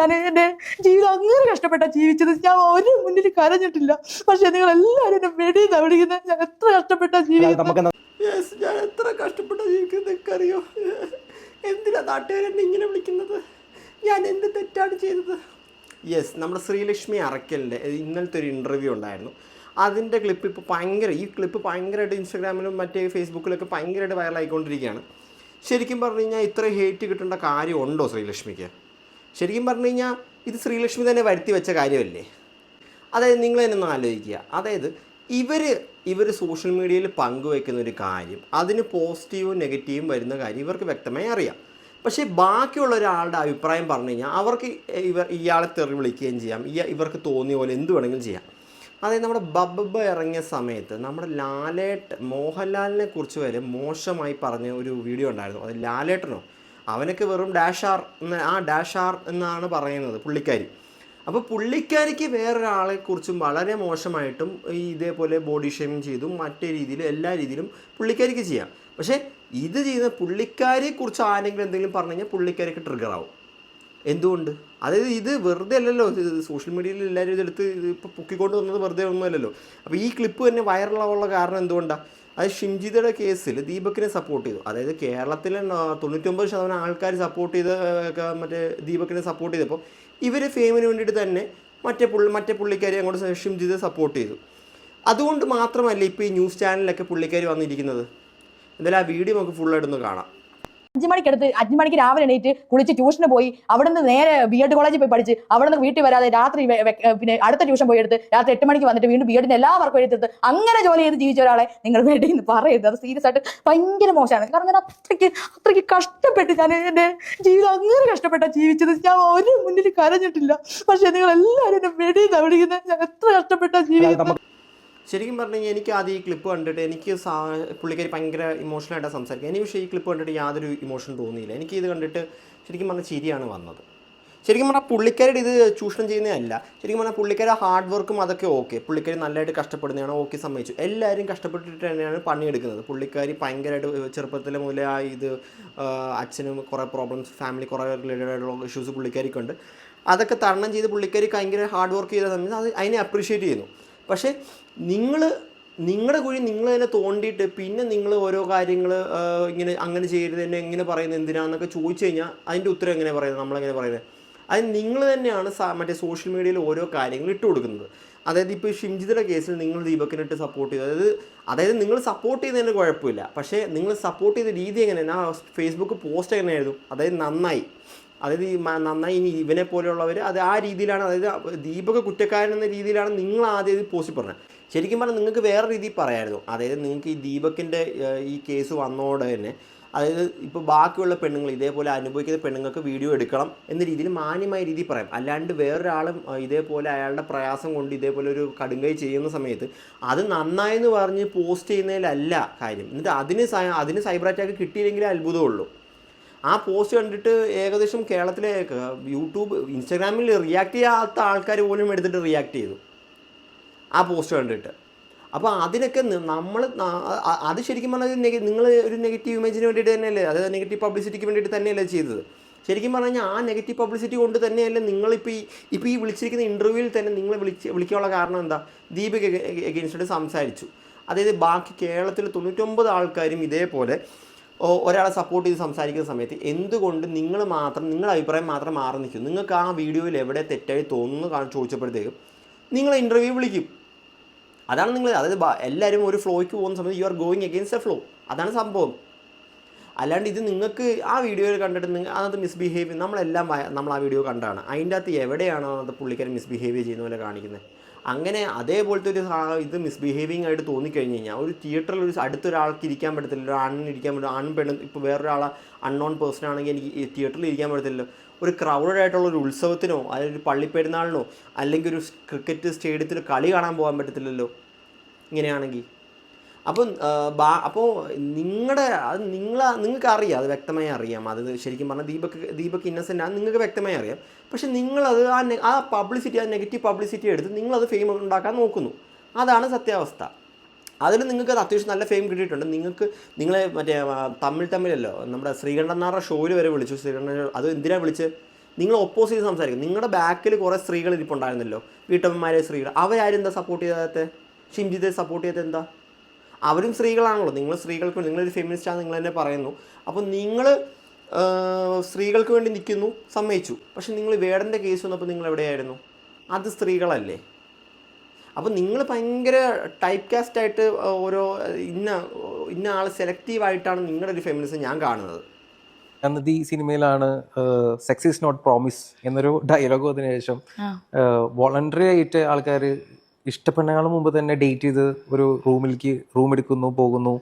ഞാൻ എന്റെ ജീവിതം അങ്ങനെ കഷ്ടപ്പെട്ട ജീവിച്ചത്. ഞാൻ ഒരു മുന്നിൽ കരഞ്ഞിട്ടില്ല. പക്ഷെ നിങ്ങൾ എല്ലാവരും എന്നെ വെടി വിളിക്കുന്നത് ഞാൻ എത്ര കഷ്ടപ്പെട്ട ജീവിക്കുന്നത് നമുക്ക് യെസ് ഞാൻ എത്ര കഷ്ടപ്പെട്ട ജീവിക്കുന്നത് നിനക്കറിയോ? എന്തിനാ നാട്ടുകാരെന്നെ ഇങ്ങനെ വിളിക്കുന്നത്? ഞാൻ എന്ത് തെറ്റാണ് ചെയ്തത്? യെസ് നമ്മുടെ ശ്രീലക്ഷ്മി അറക്കലിന്റെ ഇന്നലത്തെ ഒരു ഇന്റർവ്യൂ ഉണ്ടായിരുന്നു. അതിന്റെ ക്ലിപ്പ് ഇപ്പോൾ ഭയങ്കര ഈ ക്ലിപ്പ് ഭയങ്കരമായിട്ട് ഇൻസ്റ്റാഗ്രാമിലും മറ്റേ ഫേസ്ബുക്കിലൊക്കെ ഭയങ്കരമായിട്ട് വൈറലായിക്കൊണ്ടിരിക്കുകയാണ് ശരിക്കും പറഞ്ഞു കഴിഞ്ഞാൽ ഇത്ര ഹേറ്റ് കിട്ടേണ്ട കാര്യമുണ്ടോ ശ്രീലക്ഷ്മിക്ക്? ശരിക്കും പറഞ്ഞു കഴിഞ്ഞാൽ ഇത് ശ്രീലക്ഷ്മി തന്നെ വരുത്തി വെച്ച കാര്യമല്ലേ? അതായത് നിങ്ങൾ തന്നെ ഒന്ന് ആലോചിക്കുക. അതായത് ഇവർ ഇവർ സോഷ്യൽ മീഡിയയിൽ പങ്കുവെക്കുന്ന ഒരു കാര്യം അതിന് പോസിറ്റീവും നെഗറ്റീവും വരുന്ന കാര്യം ഇവർക്ക് വ്യക്തമായി അറിയാം. പക്ഷേ ബാക്കിയുള്ള ഒരാളുടെ അഭിപ്രായം പറഞ്ഞു കഴിഞ്ഞാൽ അവർക്ക് ഇവർ ഇയാളെ തെറി വിളിക്കുകയും ചെയ്യാം. ഈ ഇവർക്ക് തോന്നിയ പോലെ എന്ത് വേണമെങ്കിലും ചെയ്യാം. അതായത് നമ്മുടെ ബബ്ബ ഇറങ്ങിയ സമയത്ത് നമ്മുടെ ലാലേട്ട് മോഹൻലാലിനെ കുറിച്ച് വരെ മോശമായി പറഞ്ഞ ഒരു വീഡിയോ ഉണ്ടായിരുന്നു. അത് ലാലേട്ടനോ? അവനൊക്കെ വെറും ഡാഷ് ആർ എന്ന ആ ഡാഷ് ആർ എന്നാണ് പറയുന്നത് പുള്ളിക്കാരി. അപ്പോൾ പുള്ളിക്കാരിക്ക് വേറൊരാളെ കുറിച്ചും വളരെ മോശമായിട്ടും ഈ ഇതേപോലെ ബോഡി ഷേമിങ് ചെയ്തും മറ്റേ രീതിയിലും എല്ലാ രീതിയിലും പുള്ളിക്കാരിക്ക് ചെയ്യാം. പക്ഷേ ഇത് ചെയ്യുന്ന പുള്ളിക്കാരിയെ കുറിച്ച് ആരെങ്കിലും എന്തെങ്കിലും പറഞ്ഞു കഴിഞ്ഞാൽ പുള്ളിക്കാരിക്ക് ട്രിഗർ ആവും. എന്തുകൊണ്ട്? അതായത് ഇത് വെറുതെ അല്ലല്ലോ സോഷ്യൽ മീഡിയയിൽ എല്ലാവരും ഇതെടുത്ത് ഇപ്പോൾ പൊക്കിക്കൊണ്ട് വന്നത് വെറുതെ ഒന്നുമല്ലല്ലോ. അപ്പോൾ ഈ ക്ലിപ്പ് തന്നെ വൈറലാവാനുള്ള കാരണം എന്തുകൊണ്ടാണ് അത് ഷിംജിതയുടെ കേസിൽ ദീപക്കിനെ സപ്പോർട്ട് ചെയ്തു. അതായത് കേരളത്തിലെ തൊണ്ണൂറ്റൊമ്പത് ശതമാനം ആൾക്കാർ സപ്പോർട്ട് ചെയ്ത് മറ്റേ ദീപക്കിനെ സപ്പോർട്ട് ചെയ്തപ്പോൾ ഇവർ ഫെയിമിന് വേണ്ടിയിട്ട് തന്നെ മറ്റേ പുള്ളി മറ്റേ പുള്ളിക്കാരി അങ്ങോട്ട് ഷിംജിതെ സപ്പോർട്ട് ചെയ്തു. അതുകൊണ്ട് മാത്രമല്ല ഇപ്പോൾ ഈ ന്യൂസ് ചാനലിലൊക്കെ പുള്ളിക്കാരി വന്നിരിക്കുന്നത്. എന്തായാലും ആ വീഡിയോ നമുക്ക് ഫുള്ളായിട്ടൊന്ന് കാണാം. അഞ്ചു മണിക്കടുത്ത് അഞ്ചു മണിക്ക് രാവിലെ എണീറ്റ് കുളിച്ച് ട്യൂഷന് പോയി അവിടുന്ന് നേരെ ബി എഡ് കോളേജിൽ പോയി പഠിച്ച് അവിടുന്ന് വീട്ടിൽ വരാതെ രാത്രി പിന്നെ അടുത്ത ട്യൂഷൻ പോയി എടുത്ത് രാത്രി എട്ട് മണിക്ക് വന്നിട്ട് വീണ്ടും ബി എഡിന് എല്ലാ വർക്കും എഴുതിട്ട് അങ്ങനെ ജോലി ചെയ്ത് ജീവിച്ച ഒരാളെ നിങ്ങൾ വേണ്ടി എന്ന് പറയരുത്. അത് സീരിയസ് ആയിട്ട് ഭയങ്കര മോശമാണ്. കാരണം ഞാൻ അത്രയ്ക്ക് അത്രയ്ക്ക് കഷ്ടപ്പെട്ട് ഞാൻ എന്റെ ജീവിതം അങ്ങനെ കഷ്ടപ്പെട്ടാ ജീവിച്ചത്. ഞാൻ ഒരു മുന്നിൽ കരഞ്ഞിട്ടില്ല. പക്ഷെ നിങ്ങൾ എല്ലാവരും എന്നെ വെടിയെന്നാ വിളിക്കുന്നത് ഞാൻ എത്ര കഷ്ടപ്പെട്ടാ ജീവിതം ശരിക്കും പറഞ്ഞു കഴിഞ്ഞാൽ എനിക്ക് ആദ്യം ഈ ക്ലിപ്പ് കണ്ടിട്ട് എനിക്ക് സാ പുള്ളിക്കാരി ഭയങ്കര ഇമോഷണലായിട്ടാണ് സംസാരിക്കുക എനിക്ക് പക്ഷേ ഈ ക്ലിപ്പ് കണ്ടിട്ട് യാതൊരു ഇമോഷൻ തോന്നിയില്ല. എനിക്ക് ഇത് കണ്ടിട്ട് ശരിക്കും പറഞ്ഞാൽ ചിരിയാണ് വന്നത്. ശരിക്കും പറഞ്ഞാൽ പുള്ളിക്കാരുടെ ഇത് ചൂഷണം ചെയ്യുന്നതല്ല. ശരിക്കും പറഞ്ഞാൽ പുള്ളിക്കാരുടെ ഹാർഡ് വർക്കും അതൊക്കെ ഓക്കെ പുള്ളിക്കാരി നല്ലതായിട്ട് കഷ്ടപ്പെടുന്നതാണ് ഓക്കെ സമ്മതിച്ചു. എല്ലാവരും കഷ്ടപ്പെട്ടിട്ട് തന്നെയാണ് പണിയെടുക്കുന്നത്. പുള്ളിക്കാരി ഭയങ്കരമായിട്ട് ചെറുപ്പത്തിലെ മുതലേ ആ ഇത് അച്ഛനും കുറേ പ്രോബ്ലംസ് ഫാമിലി കുറേ റിലേറ്റഡ് ആയിട്ടുള്ള ഇഷ്യൂസ് പുള്ളിക്കാരിക്കുണ്ട്. അതൊക്കെ തരണം ചെയ്ത് പുള്ളിക്കാരി ഭയങ്കര ഹാർഡ് വർക്ക് ചെയ്ത സമയത്ത് അത് അതിനെ അപ്രീഷിയേറ്റ് ചെയ്യുന്നു. പക്ഷേ നിങ്ങൾ നിങ്ങളുടെ കുഴി നിങ്ങൾ തന്നെ തോണ്ടിയിട്ട് പിന്നെ നിങ്ങൾ ഓരോ കാര്യങ്ങൾ ഇങ്ങനെ അങ്ങനെ ചെയ്യരുത് എന്നെ എങ്ങനെ പറയുന്നത് എന്തിനാണെന്നൊക്കെ ചോദിച്ചു കഴിഞ്ഞാൽ അതിന്റെ ഉത്തരം എങ്ങനെ പറയുന്നത്? നമ്മളെങ്ങനെ പറയുന്നത്? അത് നിങ്ങൾ തന്നെയാണ് മറ്റേ സോഷ്യൽ മീഡിയയിൽ ഓരോ കാര്യങ്ങൾ ഇട്ട് കൊടുക്കുന്നത്. അതായത് ഇപ്പോൾ ഷിംജിതയുടെ കേസിൽ നിങ്ങൾ ദീപക്കിനിട്ട് സപ്പോർട്ട് ചെയ്തു അതായത് അതായത് നിങ്ങൾ സപ്പോർട്ട് ചെയ്യുന്നതിന് കുഴപ്പമില്ല. പക്ഷേ നിങ്ങൾ സപ്പോർട്ട് ചെയ്ത രീതി എങ്ങനെയാണ് ആ ഫേസ്ബുക്ക് പോസ്റ്റ് എങ്ങനെയായിരുന്നു? അതായത് നന്നായി. അതായത് ഈ നന്നായി ഇനി ഇവനെ പോലെയുള്ളവർ അത് ആ രീതിയിലാണ് അതായത് ദീപക കുറ്റക്കാരൻ എന്ന രീതിയിലാണ് നിങ്ങൾ ആദ്യം ഇത് പോസ്റ്റ് പറഞ്ഞത്. ശരിക്കും പറഞ്ഞാൽ നിങ്ങൾക്ക് വേറെ രീതിയിൽ പറയായിരുന്നു. അതായത് നിങ്ങൾക്ക് ഈ ദീപകിന്റെ ഈ കേസ് വന്നതോടെ തന്നെ അതായത് ഇപ്പോൾ ബാക്കിയുള്ള പെണ്ണുങ്ങൾ ഇതേപോലെ അനുഭവിക്കുന്ന പെണ്ണുങ്ങൾക്ക് വീഡിയോ എടുക്കണം എന്ന രീതിയിൽ മാന്യമായ രീതിയിൽ പറയാം. അല്ലാണ്ട് വേറൊരാളും ഇതേപോലെ അയാളുടെ പ്രയാസം കൊണ്ട് ഇതേപോലെ ഒരു കടുങ്കൈ ചെയ്യുന്ന സമയത്ത് അത് നന്നായെന്ന് പറഞ്ഞ് പോസ്റ്റ് ചെയ്യുന്നതിലല്ല കാര്യം. എന്നിട്ട് അതിന് അതിന് സൈബർ അറ്റാക്ക് കിട്ടിയില്ലെങ്കിലേ അത്ഭുതമുള്ളൂ. ആ പോസ്റ്റ് കണ്ടിട്ട് ഏകദേശം കേരളത്തിലെ യൂട്യൂബ് ഇൻസ്റ്റാഗ്രാമിൽ റിയാക്ട് ചെയ്യാത്ത ആൾക്കാർ പോലും എടുത്തിട്ട് റിയാക്ട് ചെയ്തു. ആ പോസ്റ്റ് കണ്ടിട്ട്. അപ്പോൾ അതിനൊക്കെ നമ്മൾ അത് ശരിക്കും പറഞ്ഞാൽ നിങ്ങൾ ഒരു നെഗറ്റീവ് ഇമേജിന് വേണ്ടിയിട്ട് തന്നെയല്ലേ അതായത് നെഗറ്റീവ് പബ്ലിസിറ്റിക്ക് വേണ്ടിയിട്ട് തന്നെയല്ലേ ചെയ്തത്? ശരിക്കും പറഞ്ഞു കഴിഞ്ഞാൽ ആ നെഗറ്റീവ് പബ്ലിസിറ്റി കൊണ്ട് തന്നെയല്ലേ നിങ്ങളിപ്പോൾ ഈ ഇപ്പോൾ ഈ വിളിച്ചിരിക്കുന്ന ഇന്റർവ്യൂവിൽ തന്നെ നിങ്ങളെ വിളിച്ച് വിളിക്കാനുള്ള കാരണം എന്താ? ദീപിക എഗെയിൻസ്റ്റ് സംസാരിച്ചു. അതായത് ബാക്കി കേരളത്തിൽ തൊണ്ണൂറ്റൊമ്പത് ആൾക്കാരും ഇതേപോലെ ഒരാളെ സപ്പോർട്ട് ചെയ്ത് സംസാരിക്കുന്ന സമയത്ത് എന്തുകൊണ്ട് നിങ്ങൾ മാത്രം നിങ്ങളുടെ അഭിപ്രായം മാത്രം മാറി നിൽക്കും? നിങ്ങൾക്ക് ആ വീഡിയോയിൽ എവിടെ തെറ്റായി തോന്നുന്നു കാണാൻ ചോദിച്ചപ്പോഴത്തേക്കും നിങ്ങൾ ഇന്റർവ്യൂ വിളിക്കും. അതാണ് നിങ്ങൾ അതായത് എല്ലാവരും ഒരു ഫ്ലോയ്ക്ക് പോകുന്ന സമയത്ത് you are going against a flow അതാണ് സംഭവം. അല്ലാണ്ട് ഇത് നിങ്ങൾക്ക് ആ വീഡിയോയിൽ കണ്ടിട്ട് നിങ്ങൾ അത് മിസ്ബിഹേവ് നമ്മളെല്ലാം നമ്മൾ ആ വീഡിയോ കണ്ടാണ്. അതിന്റെ അകത്ത് എവിടെയാണ് അത് പുള്ളിക്കാരൻ മിസ്ബിഹേവ് ചെയ്യുന്ന പോലെ കാണിക്കുന്നത്? അങ്ങനെ അതേപോലത്തെ ഒരു ഇത് മിസ്ബിഹേവിങ് ആയിട്ട് തോന്നിക്കഴിഞ്ഞ് കഴിഞ്ഞാൽ ഒരു തിയേറ്ററിൽ ഒരു അടുത്തൊരാൾക്ക് ഇരിക്കാൻ പറ്റത്തില്ല ഒരു ആണിന് ഇരിക്കാൻ പറ്റും ആണും പെണ്ണും ഇപ്പോൾ വേറൊരാളെ അൺനോൺ പേഴ്സൺ ആണെങ്കിൽ എനിക്ക് തിയേറ്ററിൽ ഇരിക്കാൻ പറ്റത്തില്ല ഒരു ക്രൗഡഡ് ആയിട്ടുള്ള ഒരു ഉത്സവത്തിനോ അല്ലെങ്കിൽ ഒരു പള്ളിപ്പെരുന്നാളിനോ അല്ലെങ്കിൽ ഒരു ക്രിക്കറ്റ് സ്റ്റേഡിയത്തിൽ കളി കാണാൻ പോകാൻ പറ്റത്തില്ലല്ലോ. ഇങ്ങനെയാണെങ്കിൽ. അപ്പം അപ്പോൾ നിങ്ങളുടെ അത് നിങ്ങൾ നിങ്ങൾക്ക് അറിയാം അത് വ്യക്തമായി അറിയാം. അത് ശരിക്കും പറഞ്ഞാൽ ദീപക് ദീപക് ഇന്നസെന്റ് ആണ് നിങ്ങൾക്ക് വ്യക്തമായി അറിയാം. പക്ഷെ നിങ്ങളത് ആ ആ പബ്ലിസിറ്റി ആ നെഗറ്റീവ് പബ്ലിസിറ്റി എടുത്ത് നിങ്ങളത് ഫെയിം ഉണ്ടാക്കാൻ നോക്കുന്നു. അതാണ് സത്യാവസ്ഥ. അതിൽ നിങ്ങൾക്ക് അത് അത്യാവശ്യം നല്ല ഫെയിം കിട്ടിയിട്ടുണ്ട്. നിങ്ങൾക്ക് നിങ്ങളെ മറ്റേ തമ്മിൽ തമ്മിലല്ലോ നമ്മുടെ ശ്രീകണ്ഠൻ ഷോയിൽ വരെ വിളിച്ചു. ശ്രീകണ്ഠൻ അത് എന്തിനാണ് വിളിച്ചത് നിങ്ങൾ ഓപ്പോസിറ്റ് സംസാരിക്കും. നിങ്ങളുടെ ബാക്കിൽ കുറേ സ്ത്രീകൾ ഇരിപ്പുണ്ടായിരുന്നല്ലോ. വീട്ടമ്മമാരെ സ്ത്രീകൾ. അവരാരും എന്താ സപ്പോർട്ട് ചെയ്യാത്ത ഷിംജിത്തെ സപ്പോർട്ട് ചെയ്തത് എന്താ അവരും സ്ത്രീകളാണല്ലോ. നിങ്ങൾ സ്ത്രീകൾക്ക് നിങ്ങളൊരു ഫെമിനിസ്റ്റാണ് നിങ്ങൾ തന്നെ പറയുന്നു. അപ്പോൾ നിങ്ങൾ സ്ത്രീകൾക്ക് വേണ്ടി നിൽക്കുന്നു സമ്മതിച്ചു. പക്ഷെ നിങ്ങൾ വേടന്റെ കേസ് വന്നപ്പോൾ നിങ്ങൾ എവിടെയായിരുന്നു? അത് സ്ത്രീകളല്ലേ. അപ്പോൾ നിങ്ങൾ ഭയങ്കര ടൈപ്പ് കാസ്റ്റ് ആയിട്ട് ഓരോ ഇന്ന ഇന്ന ആൾ സെലക്റ്റീവായിട്ടാണ് നിങ്ങളുടെ ഒരു ഫെമിനിസം ഞാൻ കാണുന്നത്. അന്നത് ഈ സിനിമയിലാണ് സെക്സ് ഈസ് നോട്ട് പ്രോമിസ് എന്നൊരു ഡയലോഗ് വന്നതിന് ശേഷം വോളണ്ടറി ആയിട്ട് ആൾക്കാർ ഇഷ്ടപ്പെടുന്നതിന് മുമ്പ് തന്നെ ഡേറ്റ് ചെയ്ത് ഒരു റൂമിലേക്ക് റൂം എടുക്കുന്നു പോകുന്നു.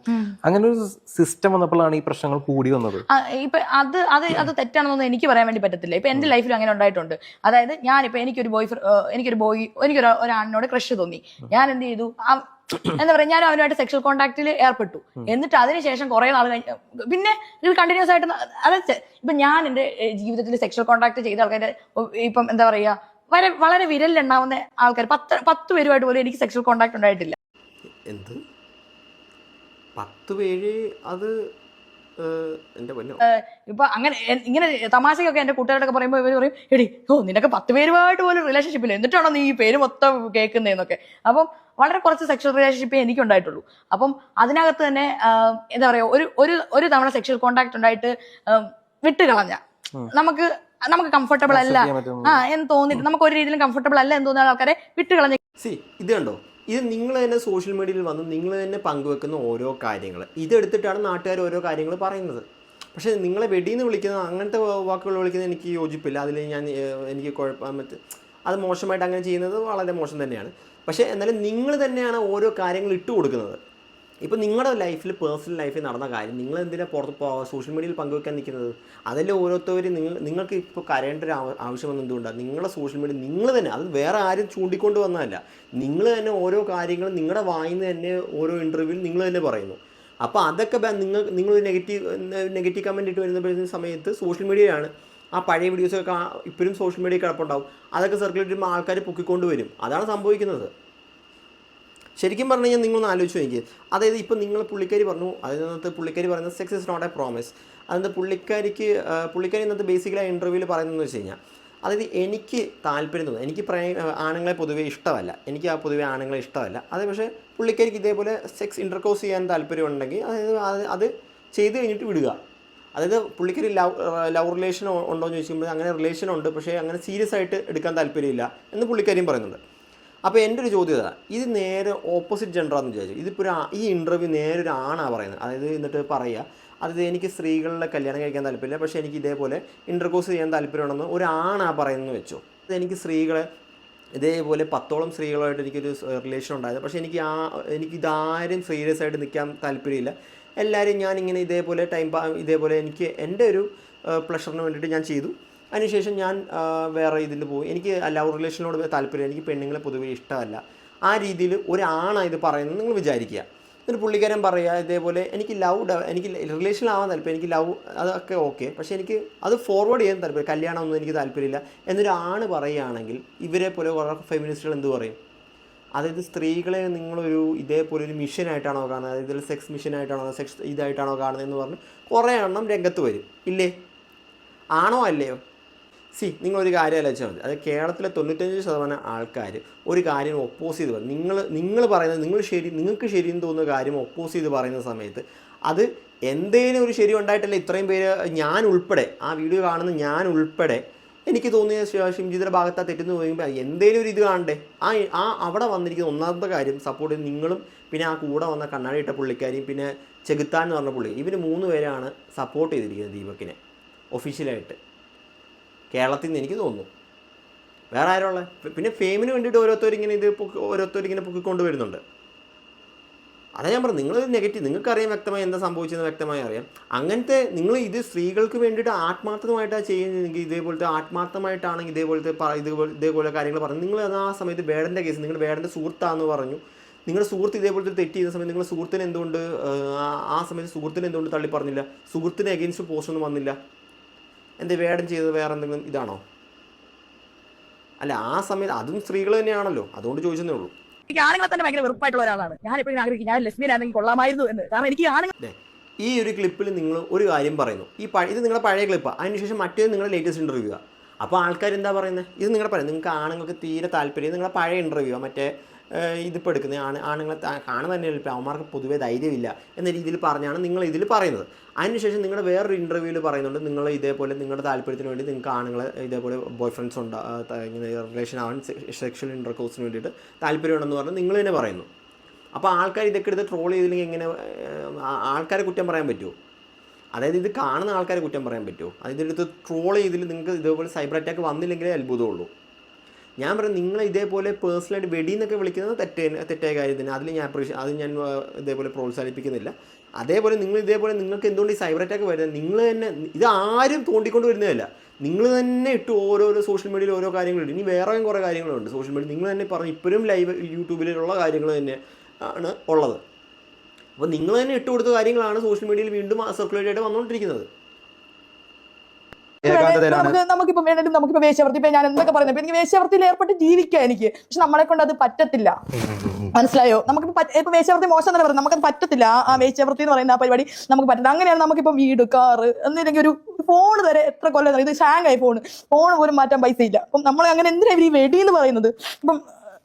അങ്ങനെ ഒരു സിസ്റ്റം വന്നപ്പോഴാണ് ഈ പ്രശ്നങ്ങൾ കൂടി വന്നത്. ഇപ്പൊ അത് അത് അത് തെറ്റാണെന്നൊന്നും എനിക്ക് പറയാൻ വേണ്ടി പറ്റത്തില്ല. ഇപ്പൊ എന്റെ ലൈഫിൽ അങ്ങനെ ഉണ്ടായിട്ടുണ്ട്. അതായത് ഞാനിപ്പോ എനിക്കൊരു ബോയ് എനിക്കൊരു ബോയ് എനിക്കൊരു ഒരാണിനോട് ക്രഷ് തോന്നി. ഞാൻ എന്ത് ചെയ്തു? എന്താ പറയാ ഞാൻ അവനുമായിട്ട് സെക്ഷൽ കോൺടാക്റ്റിൽ ഏർപ്പെട്ടു. എന്നിട്ട് അതിനുശേഷം കുറെ നാൾ കഴിഞ്ഞ് പിന്നെ ഇത് കണ്ടിന്യൂസ് ആയിട്ട് അതെ അതായത് ഇപ്പൊ ഞാൻ എന്റെ ജീവിതത്തിൽ സെക്ഷൽ കോൺടാക്ട് ചെയ്ത ആൾക്കാരെ ഇപ്പം എന്താ പറയാ വളരെ വളരെ വിരലിലുണ്ടാവുന്ന ആൾക്കാർ. പത്ത് പത്ത് പേരുമായിട്ട് പോലും എനിക്ക് സെക്ഷൽ കോണ്ടാക്ട് ഉണ്ടായിട്ടില്ല. എന്ത്? പത്ത് പേര് അത് ഇപ്പൊ അങ്ങനെ ഇങ്ങനെ തമാശയൊക്കെ എന്റെ കൂട്ടുകാരൊക്കെ പറയുമ്പോൾ ഇവർ പറയും എടി ഓ നിനക്ക് പത്ത് പേരുമായിട്ട് പോലും റിലേഷൻഷിപ്പ് ഇല്ല. എന്നിട്ടാണോ നീ ഈ പേര് മൊത്തം കേൾക്കുന്നതെന്നൊക്കെ അപ്പം വളരെ കുറച്ച് സെക്ഷൽ റിലേഷൻഷിപ്പ് എനിക്ക് ഉണ്ടായിട്ടുള്ളൂ. അപ്പം അതിനകത്ത് തന്നെ എന്താ പറയാ ഒരു ഒരു ഒരു തവണ സെക്ഷൽ കോണ്ടാക്ട് ഉണ്ടായിട്ട് വിട്ടുകളഞ്ഞ. കളഞ്ഞ നമുക്ക് നമുക്ക് കംഫർട്ടബിൾ അല്ല. ആ എന്ന് തോന്നിട്ട് നമുക്ക് ഒരു രീതിയിലും കംഫർട്ടബിൾ അല്ല എന്ന് തോന്നുന്ന ആൾക്കാരെ വിട്ടുകളഞ്ഞു സി ഇത് കണ്ടോ? ഇത് നിങ്ങൾ തന്നെ സോഷ്യൽ മീഡിയയിൽ വന്ന് നിങ്ങൾ തന്നെ പങ്കുവെക്കുന്ന ഓരോ കാര്യങ്ങൾ. ഇതെടുത്തിട്ടാണ് നാട്ടുകാർ ഓരോ കാര്യങ്ങൾ പറയുന്നത്. പക്ഷേ നിങ്ങളെ വെടിയിൽ എന്ന് വിളിക്കുന്ന അങ്ങനത്തെ വാക്കുകൾ വിളിക്കുന്നത് എനിക്ക് യോജിപ്പില്ല. അതിൽ ഞാൻ എനിക്ക് കുഴപ്പം അത് മോശമായിട്ട് അങ്ങനെ ചെയ്യുന്നത് വളരെ മോശം തന്നെയാണ്. പക്ഷേ എന്നാലും നിങ്ങൾ തന്നെയാണ് ഓരോ കാര്യങ്ങൾ ഇട്ട് കൊടുക്കുന്നത് ഇപ്പോൾ നിങ്ങളുടെ ലൈഫിൽ പേഴ്സണൽ ലൈഫിൽ നടന്ന കാര്യം നിങ്ങൾ എന്തിനാണ് പുറത്ത് സോഷ്യൽ മീഡിയയിൽ പങ്കുവെക്കാൻ നിൽക്കുന്നത്? അതല്ലേ ഓരോരുത്തരും നിങ്ങൾ നിങ്ങൾക്ക് ഇപ്പോൾ കരയേണ്ട ഒരു ആവ- ആവശ്യം എന്തുകൊണ്ടാണ് നിങ്ങളുടെ സോഷ്യൽ മീഡിയ നിങ്ങൾ തന്നെ അത് വേറെ ആരും ചൂണ്ടിക്കൊണ്ട് വന്നതല്ല. നിങ്ങൾ തന്നെ ഓരോ കാര്യങ്ങളും നിങ്ങളുടെ വായിന്ന് തന്നെ ഓരോ ഇന്റർവ്യൂവിൽ നിങ്ങൾ തന്നെ പറയുന്നു. അപ്പോൾ അതൊക്കെ നിങ്ങൾ നിങ്ങൾ നെഗറ്റീവ് നെഗറ്റീവ് കമന്റ് ഇട്ട് വരുന്ന സമയത്ത് സോഷ്യൽ മീഡിയയാണ് ആ പഴയ വീഡിയോസൊക്കെ ഇപ്പോഴും സോഷ്യൽ മീഡിയ കിടപ്പുണ്ടാവും. അതൊക്കെ സർക്കുലേറ്റ് ചെയ്യുമ്പോൾ ആൾക്കാർ പൊക്കിക്കൊണ്ട് വരും. അതാണ് സംഭവിക്കുന്നത്. ശരിക്കും പറഞ്ഞു കഴിഞ്ഞാൽ നിങ്ങളൊന്ന് ആലോചിച്ച് നോക്കി അതായത് ഇപ്പോൾ നിങ്ങൾ പുള്ളിക്കാരി പറഞ്ഞു അതിനകത്ത് പുള്ളിക്കാരി പറയുന്നത് sex is not a promise അതിനകത്ത് പുള്ളിക്കാരിക്ക് പുള്ളിക്കാരി ഇന്നത്തെ ബേസിക്കലി ആ ഇന്റർവ്യൂവിൽ പറയുന്നതെന്ന് വെച്ച് കഴിഞ്ഞാൽ അതായത് എനിക്ക് താല്പര്യം തോന്നുന്നു. എനിക്ക് പ്രേ ആണുങ്ങളെ പൊതുവേ ഇഷ്ടമല്ല. എനിക്ക് ആ പൊതുവേ ആണുങ്ങളെ ഇഷ്ടമല്ല. അത് പക്ഷേ പുള്ളിക്കാരിക്ക് ഇതേപോലെ സെക്സ് ഇന്റർകോസ് ചെയ്യാൻ താല്പര്യം ഉണ്ടെങ്കിൽ അതായത് അത് അത് ചെയ്ത് കഴിഞ്ഞിട്ട് വിടുക. അതായത് പുള്ളിക്കൊരു ലവ് ലവ് റിലേഷൻ ഉണ്ടോ എന്ന് ചോദിക്കുമ്പോൾ അങ്ങനെ റിലേഷൻ ഉണ്ട്. പക്ഷേ അങ്ങനെ സീരിയസ് ആയിട്ട് എടുക്കാൻ താല്പര്യമില്ല എന്ന് പുള്ളിക്കാരിയും പറയുന്നുണ്ട്. അപ്പോൾ എന്റെ ഒരു ചോദ്യം ഇതാണ്. ഇത് നേരെ ഓപ്പോസിറ്റ് ജെൻഡറാന്ന് വിചാരിച്ചു. ഇതിപ്പോൾ ഒരു ഈ ഇന്റർവ്യൂ നേരെ ഒരു ആണാണ് പറയുന്നത്. അതായത് എന്നിട്ട് പറയുക അതായത് എനിക്ക് സ്ത്രീകളുടെ കല്യാണം കഴിക്കാൻ താല്പര്യമില്ല പക്ഷേ എനിക്ക് ഇതേപോലെ ഇന്റർകോഴ്സ് ചെയ്യാൻ താല്പര്യമുണ്ടെന്ന് ഒരു ആണാ പറയുന്നത് വെച്ചോ. അത് എനിക്ക് സ്ത്രീകളെ ഇതേപോലെ പത്തോളം സ്ത്രീകളുമായിട്ട് എനിക്കൊരു റിലേഷൻ ഉണ്ടായത്. പക്ഷേ എനിക്ക് ആ എനിക്ക് ഇതാരും സീരിയസ് ആയിട്ട് നിൽക്കാൻ താല്പര്യമില്ല. എല്ലാവരും ഞാനിങ്ങനെ ഇതേപോലെ ടൈം ഇതേപോലെ എനിക്ക് എന്റെ ഒരു പ്ലഷറിന് വേണ്ടിയിട്ട് ഞാൻ ചെയ്തു. അതിനുശേഷം ഞാൻ വേറെ ഇതിൽ പോയി. എനിക്ക് ലവ് റിലേഷനോട് താല്പര്യം എനിക്ക് പെണ്ണുങ്ങളെ പൊതുവെ ഇഷ്ടമല്ല. ആ രീതിയിൽ ഒരാണാണ് ഇത് പറയുന്നത് നിങ്ങൾ വിചാരിക്കുക. എന്നിട്ട് പുള്ളിക്കാരൻ പറയുക ഇതേപോലെ എനിക്ക് ലവ് എനിക്ക് റിലേഷനിലാവാൻ താല്പര്യം എനിക്ക് ലവ് അതൊക്കെ ഓക്കെ പക്ഷേ എനിക്ക് അത് ഫോർവേഡ് ചെയ്യാൻ താല്പര്യം കല്യാണം ഒന്നും എനിക്ക് താല്പര്യമില്ല. എന്നൊരു ആണ് പറയുകയാണെങ്കിൽ ഇവരെ പോലെ കുറേ ഫെമിനിസ്റ്റുകൾ എന്ത് പറയും? അതായത് സ്ത്രീകളെ നിങ്ങളൊരു ഇതേപോലെ ഒരു മിഷനായിട്ടാണോ കാണുന്നത്? അതായത് സെക്സ് മിഷനായിട്ടാണോ സെക്സ് ഇതായിട്ടാണോ കാണുന്നത് എന്ന് പറഞ്ഞ് കുറേ എണ്ണം രംഗത്ത് വരും. ഇല്ലേ? ആണോ അല്ലയോ? സി നിങ്ങൾ ഒരു കാര്യം ആലോചിച്ചാൽ മതി അത് കേരളത്തിലെ തൊണ്ണൂറ്റഞ്ച് ശതമാനം ആൾക്കാർ ഒരു കാര്യം ഒപ്പോസ് ചെയ്ത് പറയും. നിങ്ങൾ നിങ്ങൾ പറയുന്നത് നിങ്ങൾ ശരി നിങ്ങൾക്ക് ശരിയെന്ന് തോന്നുന്ന കാര്യം ഒപ്പോസ് ചെയ്ത് പറയുന്ന സമയത്ത് അത് എന്തേലും ഒരു ശരി ഉണ്ടായിട്ടല്ല ഇത്രയും പേര് ഞാൻ ഉൾപ്പെടെ ആ വീഡിയോ കാണുന്ന ഞാൻ ഉൾപ്പെടെ എനിക്ക് തോന്നിയ ശിംജിതിന്റെ ഭാഗത്ത് ആ തെറ്റെന്ന് പറയുമ്പോൾ എന്തേലും ഒരു ഇത് കാണണ്ടേ? ആ ആ അവിടെ വന്നിരിക്കുന്ന ഒന്നാമത്തെ കാര്യം സപ്പോർട്ട് നിങ്ങളും പിന്നെ ആ കൂടെ വന്ന കണ്ണാടി ഇട്ട പുള്ളിക്കാരിയും പിന്നെ ചെകുത്താൻ എന്ന് പറഞ്ഞ പുള്ളി ഇവർ മൂന്ന് പേരാണ് സപ്പോർട്ട് ചെയ്തിരിക്കുന്നത് ദീപക്കിനെ ഒഫീഷ്യലായിട്ട് കേരളത്തിൽ നിന്ന് എനിക്ക് തോന്നുന്നു. വേറെ ആരുള്ള പിന്നെ ഫെയിമിന് വേണ്ടിയിട്ട് ഓരോരുത്തർ ഇങ്ങനെ ഇത് പൊക്കി ഓരോരുത്തർ ഇങ്ങനെ പൊക്കിക്കൊണ്ട് വരുന്നുണ്ട്. അതാ ഞാൻ പറഞ്ഞു നിങ്ങൾ നെഗറ്റീവ് നിങ്ങൾക്കറിയാം വ്യക്തമായി എന്താ സംഭവിച്ചതെന്ന് വ്യക്തമായി അറിയാം. അങ്ങനത്തെ നിങ്ങൾ ഇത് സ്ത്രീകൾക്ക് വേണ്ടിയിട്ട് ആത്മാർത്ഥമായിട്ടാണ് ചെയ്യുന്നതെങ്കിൽ ഇതേപോലത്തെ ആത്മാർത്ഥമായിട്ടാണെങ്കിൽ ഇതേപോലത്തെ ഇതേപോലെ ഇതേപോലെ കാര്യങ്ങൾ പറഞ്ഞു. നിങ്ങൾ അത് ആ സമയത്ത് വേടന്റെ കേസ് നിങ്ങൾ വേടന്റെ സുഹൃത്താന്ന് പറഞ്ഞു. നിങ്ങളുടെ സുഹൃത്ത് ഇതേപോലത്തെ തെറ്റ് ചെയ്യുന്ന സമയത്ത് നിങ്ങളുടെ സുഹൃത്തിന് എന്തുകൊണ്ട് ആ- സമയത്ത് സുഹൃത്തിന് എന്തുകൊണ്ട് തള്ളി പറഞ്ഞില്ല? സുഹൃത്തിന് എഗെയിൻസ്റ്റ് പോസ്റ്റ് ഒന്നും വന്നില്ല. എന്റെ വേടം ചെയ്തത് വേറെ എന്തെങ്കിലും ഇതാണോ? അല്ല ആ സമയത്ത് അതും സ്ത്രീകൾ തന്നെയാണല്ലോ. അതുകൊണ്ട് ചോദിച്ചതേ ഉള്ളൂ. എനിക്ക് ആണുങ്ങളെ തന്നെ ഭയങ്കര വെറുപ്പായിട്ടുള്ള ഒരാളാണ്. ഞാൻ എപ്പോഴും ആഗ്രഹിക്കും ഞാൻ ലെസ്ബിയൻ ആണെങ്കിൽ കൊള്ളാമായിരുന്നു എന്ന്. കാരണം എനിക്ക് ആണുങ്ങൾ ഈ ഒരു ക്ലിപ്പിൽ നിങ്ങൾ ഒരു കാര്യം പറയുന്നു. ഈ ഇത് നിങ്ങളുടെ പഴയ ക്ലിപ്പാണ് അതിനുശേഷം മറ്റേത് നിങ്ങളുടെ ലേറ്റസ്റ്റ് ഇന്റർവ്യൂ ആണ് അപ്പോൾ ആൾക്കാർ എന്താ പറയുന്നത് ഇത് നിങ്ങളുടെ പറയുന്നത് നിങ്ങൾക്ക് ആണുങ്ങൾക്ക് തീരെ താല്പര്യം. നിങ്ങളുടെ പഴയ ഇന്റർവ്യൂ മറ്റേ ഇതിപ്പോൾ എടുക്കുന്നത് ആണ് ആണുങ്ങളെ കാണുന്ന തന്നെ ഇപ്പോൾ അവന്മാർക്ക് പൊതുവേ ധൈര്യമില്ല എന്ന രീതിയിൽ പറഞ്ഞാണ് നിങ്ങൾ ഇതിൽ പറയുന്നത്. അതിനുശേഷം നിങ്ങളുടെ വേറൊരു ഇന്റർവ്യൂവിൽ പറയുന്നുണ്ട്. നിങ്ങൾ ഇതേപോലെ നിങ്ങളുടെ താല്പര്യത്തിന് വേണ്ടി നിങ്ങൾക്ക് ആണുങ്ങളെ ഇതേപോലെ ബോയ് ഫ്രണ്ട്സ് ഉണ്ടാകും ഇങ്ങനെ റിലേഷൻ ആവാൻ സെക്ഷൽ ഇന്റർകോഴ്സിന് വേണ്ടിയിട്ട് താല്പര്യമുണ്ടെന്ന് പറഞ്ഞ് നിങ്ങൾ തന്നെ പറയുന്നു. അപ്പോൾ ആൾക്കാർ ഇതൊക്കെ എടുത്ത് ട്രോൾ ചെയ്തില്ലെങ്കിൽ എങ്ങനെ ആൾക്കാരെ കുറ്റം പറയാൻ പറ്റുമോ അതായത് ഇത് കാണുന്ന ആൾക്കാരെ കുറ്റം പറയാൻ പറ്റുമോ അതിന്റെ അടുത്ത് ട്രോൾ ചെയ്തിൽ നിങ്ങൾക്ക് ഇതേപോലെ സൈബർ അറ്റാക്ക് വന്നില്ലെങ്കിലേ അത്ഭുതമുള്ളൂ. ഞാൻ പറയും നിങ്ങൾ ഇതേപോലെ പേഴ്സണലായിട്ട് വെടി എന്നൊക്കെ വിളിക്കുന്നത് തെറ്റ് തെറ്റായ കാര്യം തന്നെ അതിൽ ഞാൻ അപ്രീഷ് അത് ഞാൻ ഇതേപോലെ പ്രോത്സാഹിപ്പിക്കുന്നില്ല. അതേപോലെ നിങ്ങൾ ഇതേപോലെ നിങ്ങൾക്ക് എന്തുകൊണ്ട് ഈ സൈബർ അറ്റാക്ക് വരുന്നത്? നിങ്ങൾ തന്നെ ഇത് ആരും തോണ്ടിക്കൊണ്ട് വരുന്നതല്ല. നിങ്ങൾ തന്നെ ഇട്ട് ഓരോരോ സോഷ്യൽ മീഡിയയിൽ ഓരോ കാര്യങ്ങളുണ്ട്. ഇനി വേറെയും കുറേ കാര്യങ്ങളുണ്ട് സോഷ്യൽ മീഡിയ നിങ്ങൾ തന്നെ പറഞ്ഞു ഇപ്പോഴും ലൈവ് യൂട്യൂബിലുള്ള കാര്യങ്ങൾ തന്നെ ആണ് ഉള്ളത്. അപ്പോൾ നിങ്ങൾ തന്നെ ഇട്ട് കൊടുത്ത കാര്യങ്ങളാണ് സോഷ്യൽ മീഡിയയിൽ വീണ്ടും സർക്കുലേറ്റ് ആയിട്ട് വന്നുകൊണ്ടിരിക്കുന്നത്. ഏകാന്തതയിലാണ്. നമുക്ക് നമുക്കിപ്പോ നമുക്കിപ്പോ വേശ്യാവൃത്തി ഞാൻ എന്തൊക്കെ പറയുന്നത്? എനിക്ക് വേശ്യാവൃത്തിയിൽ ഏർപ്പെട്ട് ജീവിക്കാം എനിക്ക്. പക്ഷെ നമ്മളെ കൊണ്ട് അത് പറ്റത്തില്ല. മനസ്സിലായോ? നമുക്കിപ്പോ ഇപ്പൊ വേശ്യാവൃത്തി മോശം തന്നെ പറയുന്നത്. നമുക്കത് പറ്റത്തില്ല. ആ- വേശ്യാവൃത്തി എന്ന് പറയുന്ന ആ പരിപാടി നമുക്ക് പറ്റില്ല അങ്ങനെയാണ് നമുക്കിപ്പോ വീട് കാറ് എന്നില്ലെങ്കിൽ ഒരു ഫോൺ വരെ എത്ര കൊല്ലം ഇത് ഹാങ് ആയി ഫോൺ ഫോൺ പോലും മാറ്റാൻ പൈസ ഇല്ല. അപ്പം നമ്മൾ അങ്ങനെ എന്തിനാ ഇവർ ഈ വെടി എന്ന് പറയുന്നത്? ഇപ്പം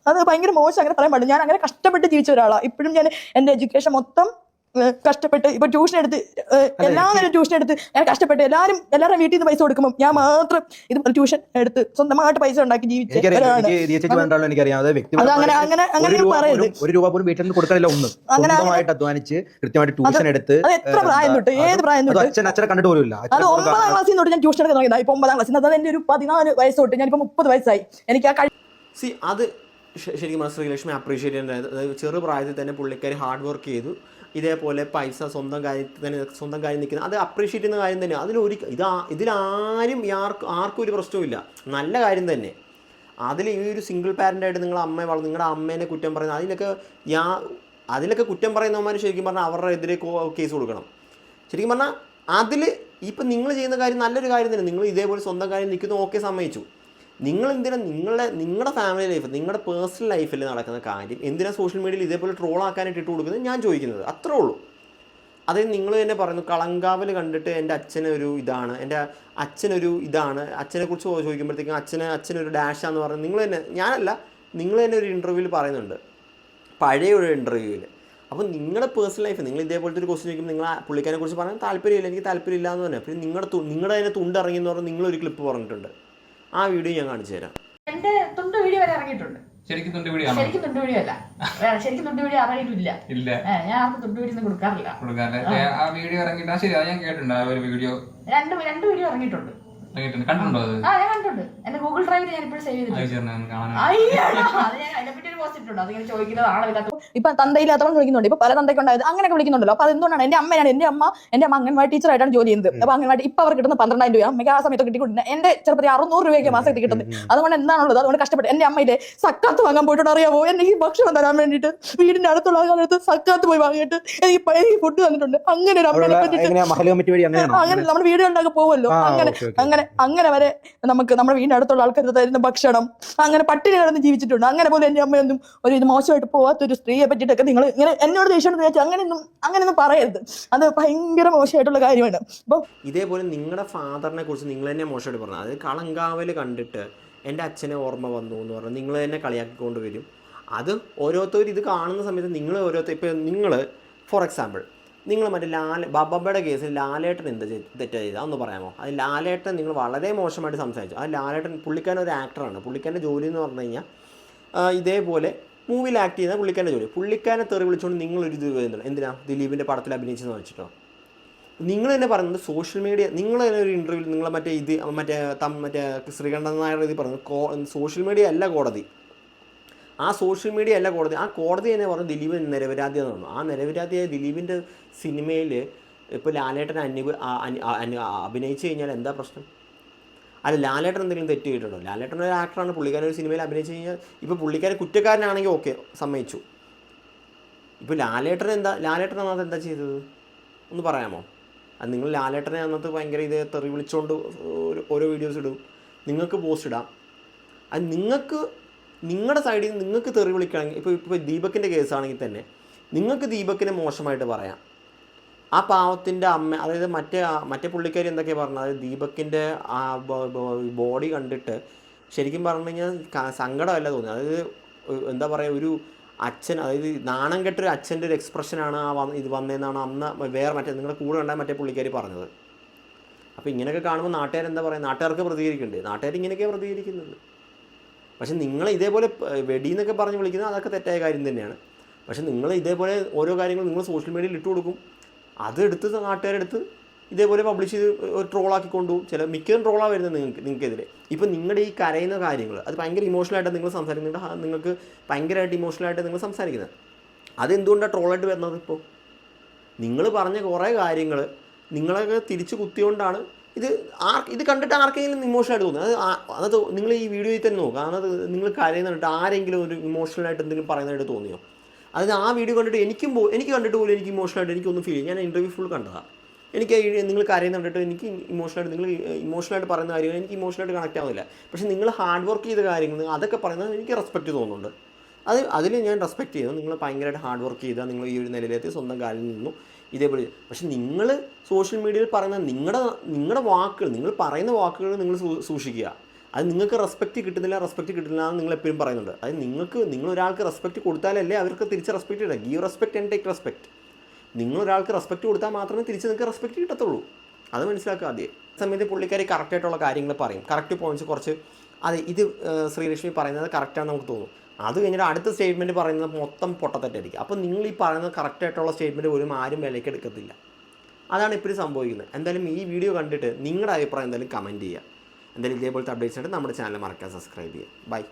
അത് ഭയങ്കര മോശം. അങ്ങനെ പറയാൻ പാടില്ല. ഞാൻ അങ്ങനെ കഷ്ടപ്പെട്ട് ജീവിച്ച ഒരാളാണ് ഇപ്പോഴും ഞാൻ എന്റെ എഡ്യൂക്കേഷൻ മൊത്തം കഷ്ടപ്പെട്ട് ഇപ്പൊ ട്യൂഷൻ എടുത്ത് എല്ലാവരും എല്ലാ നേരം ട്യൂഷൻ എടുത്ത് ഞാൻ കഷ്ടപ്പെട്ട് എല്ലാരും എല്ലാവരും വീട്ടിൽ നിന്ന് പൈസ കൊടുക്കുമ്പോൾ ഞാൻ മാത്രം ഇത് ട്യൂഷൻ എടുത്ത് സ്വന്തമായിട്ട് പൈസ ഉണ്ടാക്കി ജീവിച്ച അങ്ങനെ അങ്ങനെ അങ്ങനെ ഒരു രൂപ പറയരുത്. പോലും- വീട്ടിൽ നിന്ന് കൊടുക്കാനില്ല ഒന്ന്. സ്വന്തമായിട്ട് അധ്വാനിച്ച് കൃത്യമായിട്ട് ട്യൂഷൻ എടുത്ത് അത് എത്ര പ്രായം തൊട്ട് ഏത് പ്രായം തൊട്ട്? അച്ഛൻ അച്ഛനെ കണ്ടിട്ട് പോലും അത് ഒമ്പതാം ക്ലാസ്സിൽ തൊട്ട് ഞാൻ ട്യൂഷൻ എടുക്കാൻ തുടങ്ങിയതാ. ഇപ്പൊ ഒമ്പതാം ക്ലാസ്സിൽ അതായത് എന്റെ ഒരു പതിനാല് വയസ്സ് തൊട്ട് ഞാനിപ്പോ മുപ്പത് വയസ്സായി. എനിക്ക് ആ സി അത് ശരിക്കും ശ്രീലക്ഷ്മി അപ്രീഷിയേറ്റ് ചെയ്യേണ്ടത് അതായത് ചെറു പ്രായത്തിൽ തന്നെ പുള്ളിക്കാരി ഹാർഡ് വർക്ക് ചെയ്തു. ഇതേപോലെ പൈസ സ്വന്തം തന്നെ സ്വന്തം കാര്യം നിൽക്കുന്നത് അത് അപ്രീഷിയേറ്റ് ചെയ്യുന്ന കാര്യം തന്നെ അതിലൊരു ഇത് ഇതിലാരും ആർക്കും ആർക്കും ഒരു പ്രശ്നവുമില്ല നല്ല കാര്യം തന്നെ. അതിൽ ഈ ഒരു സിംഗിൾ പാരന്റായിട്ട് നിങ്ങൾ അമ്മയെ വളർന്നു നിങ്ങളുടെ അമ്മേനെ കുറ്റം പറയുന്നത് അതിലൊക്കെ യാ അതിലൊക്കെ കുറ്റം പറയുന്നവന്മാർ ശരിക്കും പറഞ്ഞാൽ അവരുടെ എതിരെ കേസ് കൊടുക്കണം. ശരിക്കും പറഞ്ഞാൽ അതിൽ ഇപ്പം നിങ്ങൾ ചെയ്യുന്ന കാര്യം നല്ലൊരു കാര്യം തന്നെ. നിങ്ങൾ ഇതേപോലെ സ്വന്തം കാര്യം നിൽക്കുന്നു ഓക്കെ സമ്മതിച്ചു. നിങ്ങൾ എന്തിനാ നിങ്ങളുടെ നിങ്ങളുടെ ഫാമിലി ലൈഫ് നിങ്ങളുടെ പേഴ്സണൽ ലൈഫിൽ നടക്കുന്ന കാര്യം എന്തിനാ സോഷ്യൽ മീഡിയയിൽ ഇതേപോലെ ട്രോൾ ആക്കാനായിട്ട് ഇട്ട് കൊടുക്കുന്നത്? ഞാൻ ചോദിക്കുന്നത്. അത്രേ ഉള്ളൂ. അതായത് നിങ്ങൾ തന്നെ പറയുന്നു കളങ്കാവൽ കണ്ടിട്ട് എന്റെ അച്ഛനൊരു ഇതാണ് എന്റെ അച്ഛനൊരു ഇതാണ് അച്ഛനെ കുറിച്ച് ചോദിക്കുമ്പോഴത്തേക്കും അച്ഛന് അച്ഛനൊരു ഡാഷാന്ന് പറഞ്ഞ് നിങ്ങൾ തന്നെ ഞാനല്ല നിങ്ങൾ തന്നെ ഒരു ഇന്റർവ്യൂവിൽ പറയുന്നുണ്ട്. പഴയ ഒരു ഇന്റർവ്യൂവിൽ അപ്പോൾ നിങ്ങളുടെ പേഴ്സണൽ ലൈഫ് നിങ്ങൾ ഇതേപോലത്തെ ഒരു ക്വസ്റ്റ്യൻ ചോദിക്കുമ്പോൾ നിങ്ങൾ പുള്ളിക്കാരെ കുറിച്ച് പറയാൻ താല്പര്യമില്ല എനിക്ക് താല്പര്യമില്ല എന്ന് തന്നെ പിന്നെ നിങ്ങളുടെ നിങ്ങളുടെ അതിനെ തുണ്ടിറങ്ങി എന്ന് പറഞ്ഞ് നിങ്ങളൊരു ക്ലിപ്പ് പറഞ്ഞിട്ടുണ്ട്. ആ വീഡിയോ ഞാൻ കാണിച്ചു തരാം. എന്റെ തുണ്ട് വീഡിയോ വരെ ഇറങ്ങിയിട്ടുണ്ട്. ശരിക്കും തുണ്ട് പിടിയാണോ ശരിക്കും തുണ്ട് വീഡിയോ അല്ല. ശരിക്കും തുണ്ട് വീഡിയോ അറിയിട്ടില്ല ഇല്ല. ഞാൻ ആർക്കും തുണ്ട് വീഡിയോ ഒന്നും കൊടുക്കാറില്ല. കൊടുക്കാറില്ല. ആ വീഡിയോ ഇറങ്ങിയിട്ട് ആ ശരി അത് ഞാൻ കേട്ടിട്ടുണ്ട് ആ ഒരു വീഡിയോ. രണ്ട് രണ്ട് വീഡിയോ ഇറങ്ങിയിട്ടുണ്ട്. കണ്ടിട്ടുണ്ടോ. ആ ഞാൻ കണ്ടിട്ടുണ്ട്. എന്റെ ഗൂഗിൾ ഡ്രൈവിൽ ഞാൻ ഇപ്പോഴും സേവ് ചെയ്തിട്ടുണ്ട്. ഇപ്പൊ തന്തയില്ലാത്തവൻ വിളിക്കുന്നുണ്ട്. ഇപ്പൊ പല തന്തയ്ക്ക് ഉണ്ടായത് അങ്ങനെയൊക്കെ വിളിക്കുന്നുണ്ടല്ലോ. അപ്പൊ അതെന്തുകൊണ്ടാണ്? എന്റെ അമ്മയാണ് എന്റെ അമ്മ എന്റെ അമ്മ അംഗൻവാടി ടീച്ചറായിട്ടാണ് ജോലി ചെയ്യുന്നത്. അപ്പൊ അംഗൻവാടി ഇപ്പൊ അവർ കിട്ടുന്ന പന്ത്രണ്ടായിരം രൂപ അമ്മയ്ക്ക് ആ സമയത്ത് കിട്ടിക്കൊണ്ടിരുന്നത്. എന്റെ ചെറുപ്പത്തിൽ അറുന്നൂറ് രൂപയ്ക്ക് മാസത്തിൽ കിട്ടുന്നത്. അതുകൊണ്ട് എന്താണുള്ളത്? അതുകൊണ്ട് കഷ്ടപ്പെട്ടു എന്റെ അമ്മയിലെ സക്കാത്ത് വാങ്ങാൻ പോയിട്ടുണ്ട് അറിയാമോ എനിക്ക് ഈ ഭക്ഷണം തരാൻ വേണ്ടിയിട്ട് വീടിന്റെ അടുത്തുള്ള കാലത്ത് സക്കാത്ത് പോയി വാങ്ങിയിട്ട് എനിക്ക് ഫുഡ് തന്നിട്ടുണ്ട്. അങ്ങനെ ഒരു അമ്മയെ വഴി അങ്ങനെ നമ്മുടെ വീടുകളിലൊക്കെ പോകുമല്ലോ അങ്ങനെ. അങ്ങനെ അങ്ങനെ വരെ നമുക്ക് നമ്മുടെ വീടിന് അടുത്തുള്ള ആൾക്കാർ തരുന്ന ഭക്ഷണം അങ്ങനെ പട്ടിണി കിടന്ന് ജീവിച്ചിട്ടുണ്ട്. അങ്ങനെ പോലും എന്റെ അമ്മയൊന്നും ഒരു ഇത് മോശമായിട്ട് പോവാത്ത ഒരു സ്ത്രീയെ പറ്റിയിട്ടൊക്കെ നിങ്ങൾ ഇങ്ങനെ എന്നോട് ദേഷ്യം ചോദിച്ചാൽ അങ്ങനെയൊന്നും അങ്ങനെയൊന്നും പറയരുത്. അത് ഭയങ്കര മോശമായിട്ടുള്ള കാര്യമാണ്. അപ്പൊ ഇതേപോലെ നിങ്ങളുടെ ഫാദറിനെ കുറിച്ച് നിങ്ങൾ തന്നെ മോശമായിട്ട് പറഞ്ഞു അത് കളങ്കാവൽ കണ്ടിട്ട് എന്റെ അച്ഛനെ ഓർമ്മ വന്നു എന്ന് പറഞ്ഞു നിങ്ങൾ തന്നെ കളിയാക്കിക്കൊണ്ട് വരും അത് ഓരോരുത്തർ ഇത് കാണുന്ന സമയത്ത് നിങ്ങൾ ഓരോരുത്തർ ഇപ്പോൾ നിങ്ങൾ ഫോർ എക്സാമ്പിൾ നിങ്ങൾ മറ്റേ ലാല ബാബയുടെ കേസിൽ ലാലേട്ടൻ എന്ത് തെറ്റാ ചെയ്തത് അതൊന്ന് പറയാമോ? അത് ലാലേട്ടൻ നിങ്ങൾ വളരെ മോശമായിട്ട് സംസാരിച്ചു. ആ ലാലേട്ടൻ പുള്ളിക്കാരൻ ഒരു ആക്ടറാണ് പുള്ളിക്കാരന്റെ ജോലി എന്ന് പറഞ്ഞു കഴിഞ്ഞാൽ ഇതേപോലെ മൂവിയിൽ ആക്ട് ചെയ്യുന്ന പുള്ളിക്കാരന്റെ ജോലി. പുള്ളിക്കാരനെ തെറി വിളിച്ചുകൊണ്ട് നിങ്ങളൊരു ഇത് വരുന്നുണ്ട് എന്തിനാ? ദിലീപിന്റെ പടത്തിൽ അഭിനയിച്ചെന്ന് വെച്ചിട്ടോ? നിങ്ങൾ തന്നെ പറയുന്നത് സോഷ്യൽ മീഡിയ നിങ്ങൾ തന്നെ ഒരു ഇന്റർവ്യൂവിൽ നിങ്ങൾ മറ്റേ ഇത് മറ്റേ തം മറ്റേ ശ്രീകണ്ഠൻ നായർ ഇത് പറഞ്ഞു സോഷ്യൽ മീഡിയ അല്ല കോടതി. ആ സോഷ്യൽ മീഡിയ അല്ല കോടതി. ആ കോടതി തന്നെ പറഞ്ഞു ദിലീപ് നിരപരാധിയെന്ന് പറഞ്ഞു. ആ നിരപരാധിയായ ദിലീപിന്റെ സിനിമയിൽ ഇപ്പോൾ ലാലേട്ടൻ അന്വ ആ- അന്- ആ- അന്- ആ- അഭിനയിച്ചു കഴിഞ്ഞാൽ എന്താ പ്രശ്നം? അല്ല ലാലേട്ടൻ എന്തെങ്കിലും തെറ്റ് ചെയ്തിട്ടുണ്ടോ? ലാലേട്ടൻ ഒരു ആക്ടറാണ് പുള്ളിക്കാരൻ ഒരു സിനിമയിൽ അഭിനയിച്ചു കഴിഞ്ഞാൽ ഇപ്പോൾ പുള്ളിക്കാരൻ കുറ്റക്കാരനാണെങ്കിൽ ഓക്കെ സമ്മതിച്ചു. ഇപ്പോൾ ലാലേട്ടൻ എന്താ ലാലേട്ടൻ അന്നത്തെ എന്താ ചെയ്തത്? ഒന്ന് പറയാമോ? അത് നിങ്ങൾ ലാലേട്ടനെ അന്നത്തെ ഭയങ്കര ഇത് തെറി വിളിച്ചുകൊണ്ട് ഓരോ വീഡിയോസ് ഇടും. നിങ്ങൾക്ക് പോസ്റ്റ് ഇടാം. അത് നിങ്ങൾക്ക് നിങ്ങളുടെ സൈഡിൽ നിന്ന് നിങ്ങൾക്ക് തെറി വിളിക്കുകയാണെങ്കിൽ ഇപ്പോൾ ഇപ്പോൾ ദീപക്കിന്റെ കേസാണെങ്കിൽ തന്നെ നിങ്ങൾക്ക് ദീപക്കിനെ മോശമായിട്ട് പറയാം. ആ പാവത്തിന്റെ അമ്മ അതായത് മറ്റേ മറ്റേ പുള്ളിക്കാരി എന്തൊക്കെയാണ് പറഞ്ഞത്? അതായത് ദീപക്കിന്റെ ആ ബോഡി കണ്ടിട്ട് ശരിക്കും പറഞ്ഞു കഴിഞ്ഞാൽ സങ്കടമല്ല തോന്നി അതായത് എന്താ പറയുക ഒരു അച്ഛൻ അതായത് നാണം കെട്ടൊരു അച്ഛന്റെ ഒരു എക്സ്പ്രഷനാണ് ആ വന്ന് ഇത് വന്നതെന്നാണ് അന്ന് വേറെ മറ്റേ നിങ്ങളുടെ കൂടെ ഉണ്ടായ മറ്റേ പുള്ളിക്കാരി പറഞ്ഞത്. അപ്പോൾ ഇങ്ങനെയൊക്കെ കാണുമ്പോൾ നാട്ടുകാർ എന്താ പറയുക നാട്ടുകാർക്ക് പ്രതികരിക്കുന്നുണ്ട് നാട്ടുകാർ ഇങ്ങനെയൊക്കെയാണ് പ്രതികരിക്കുന്നത്. പക്ഷെ നിങ്ങൾ ഇതേപോലെ വെടി എന്നൊക്കെ പറഞ്ഞ് വിളിക്കുന്നത് അതൊക്കെ തെറ്റായ കാര്യം തന്നെയാണ്. പക്ഷേ നിങ്ങൾ ഇതേപോലെ ഓരോ കാര്യങ്ങൾ നിങ്ങൾ സോഷ്യൽ മീഡിയയിൽ ഇട്ട് കൊടുക്കും. അതെടുത്ത് നാട്ടുകാരെടുത്ത് ഇതേപോലെ പബ്ലിഷ് ചെയ്ത് ഒരു ട്രോളാക്കി കൊണ്ടുപോകും. ചില മിക്കതും ട്രോളാണ് വരുന്നത് നിങ്ങൾക്ക് നിങ്ങൾക്കെതിരെ. ഇപ്പം നിങ്ങളുടെ ഈ കരയുന്ന കാര്യങ്ങൾ അത് ഭയങ്കര ഇമോഷണലായിട്ട് നിങ്ങൾ സംസാരിക്കുന്നുണ്ട് നിങ്ങൾക്ക് ഭയങ്കരമായിട്ട് ഇമോഷണലായിട്ട് നിങ്ങൾ സംസാരിക്കുന്നത്. അതെന്തുകൊണ്ടാണ് ട്രോളായിട്ട് വരുന്നത് ഇപ്പോൾ നിങ്ങൾ പറഞ്ഞ കുറേ കാര്യങ്ങൾ നിങ്ങളൊക്കെ തിരിച്ച് കുത്തിയോണ്ടാണ് ഇത് ആർ ഇത് കണ്ടിട്ട് ആർക്കെങ്കിലും ഇമോഷണലായിട്ട് തോന്നുന്നത് അത് അത് നിങ്ങൾ ഈ വീഡിയോയിൽ തന്നെ നോക്കുക അത് നിങ്ങൾ കരയുന്നിട്ട് ആരെങ്കിലും ഒരു ഇമോഷണലായിട്ട് എന്തെങ്കിലും പറയുന്നതായിട്ട് തോന്നിയോ? അതായത് ആ വീഡിയോ കണ്ടിട്ട് എനിക്കും എനിക്ക് കണ്ടിട്ട് പോലും എനിക്ക് ഇമോഷണലായിട്ട് എനിക്കൊന്നും ഫീൽ ചെയ്യും ഞാൻ ഇന്റർവ്യൂ ഫുൾ കണ്ടതാണ് എനിക്ക് നിങ്ങൾ കരയുന്ന കണ്ടിട്ട് എനിക്ക് ഇമോഷണലായിട്ട് നിങ്ങൾ ഇമോഷണലായിട്ട് പറയുന്ന കാര്യങ്ങൾ എനിക്ക് ഇമോഷണലായിട്ട് കണക്ട് ആവുന്നില്ല. പക്ഷേ നിങ്ങൾ ഹാർഡ് വർക്ക് ചെയ്ത കാര്യങ്ങൾ അതൊക്കെ പറയുന്നത് എനിക്ക് റെസ്പെക്റ്റ് തോന്നുന്നുണ്ട്. അത് അതിൽ ഞാൻ റെസ്പെക്റ്റ് ചെയ്യുന്നു. നിങ്ങൾ ഭയങ്കരമായിട്ട് ഹാർഡ് വർക്ക് ചെയ്താൽ നിങ്ങൾ ഈ ഒരു നിലയിലെത്തി സ്വന്തം കാലിൽ നിന്നു. ഇതേപോലെ. പക്ഷെ നിങ്ങൾ സോഷ്യൽ മീഡിയയിൽ പറയുന്ന നിങ്ങളുടെ നിങ്ങളുടെ വാക്കുകൾ നിങ്ങൾ പറയുന്ന വാക്കുകൾ നിങ്ങൾ സൂക്ഷിക്കുക. അത് നിങ്ങൾക്ക് റെസ്പെക്റ്റ് കിട്ടുന്നില്ല റെസ്പെക്റ്റ് കിട്ടുന്നില്ല എന്ന് നിങ്ങൾ എപ്പോഴും പറയുന്നുണ്ട്. അത് നിങ്ങൾക്ക് നിങ്ങൾ ഒരാൾക്ക് റെസ്പെക്റ്റ് കൊടുത്താലല്ലേ അവർക്ക് തിരിച്ച് റെസ്പെക്റ്റ് കിട്ടുക. Give respect and take respect നിങ്ങൾ ഒരാൾക്ക് റെസ്പെക്റ്റ് കൊടുത്താൽ മാത്രമേ തിരിച്ച് നിങ്ങൾക്ക് റെസ്പെക്റ്റ് കിട്ടത്തുള്ളൂ. അത് മനസ്സിലാക്കുക ആദ്യം. സമയത്ത് പുള്ളിക്കാരി കറക്റ്റായിട്ടുള്ള കാര്യങ്ങൾ പറയും. കറക്റ്റ് പോയിന്റ്സ് കുറച്ച് അതെ ഇത് ശ്രീലക്ഷ്മി പറയുന്നത് കറക്റ്റാണെന്ന് നമുക്ക് തോന്നും. അത് കഴിഞ്ഞിട്ട് അടുത്ത സ്റ്റേറ്റ്മെന്റ് പറയുന്നത് മൊത്തം പൊട്ടത്തെറ്റായിരിക്കും. അപ്പോൾ നിങ്ങൾ ഈ പറയുന്ന കറക്റ്റായിട്ടുള്ള സ്റ്റേറ്റ്മെന്റ് പോലും ആരും വിലയ്ക്ക് എടുക്കത്തില്ല. അതാണ് ഇപ്പോഴും സംഭവിക്കുന്നത്. എന്തായാലും ഈ വീഡിയോ കണ്ടിട്ട് നിങ്ങളുടെ അഭിപ്രായം എന്തായാലും കമന്റ് ചെയ്യുക. എന്തായാലും ഇതേപോലത്തെ അപ്ഡേറ്റ്സ് ആയിട്ട് നമ്മുടെ ചാനൽ മറക്കാൻ സബ്സ്ക്രൈബ് ചെയ്യുക. ബൈ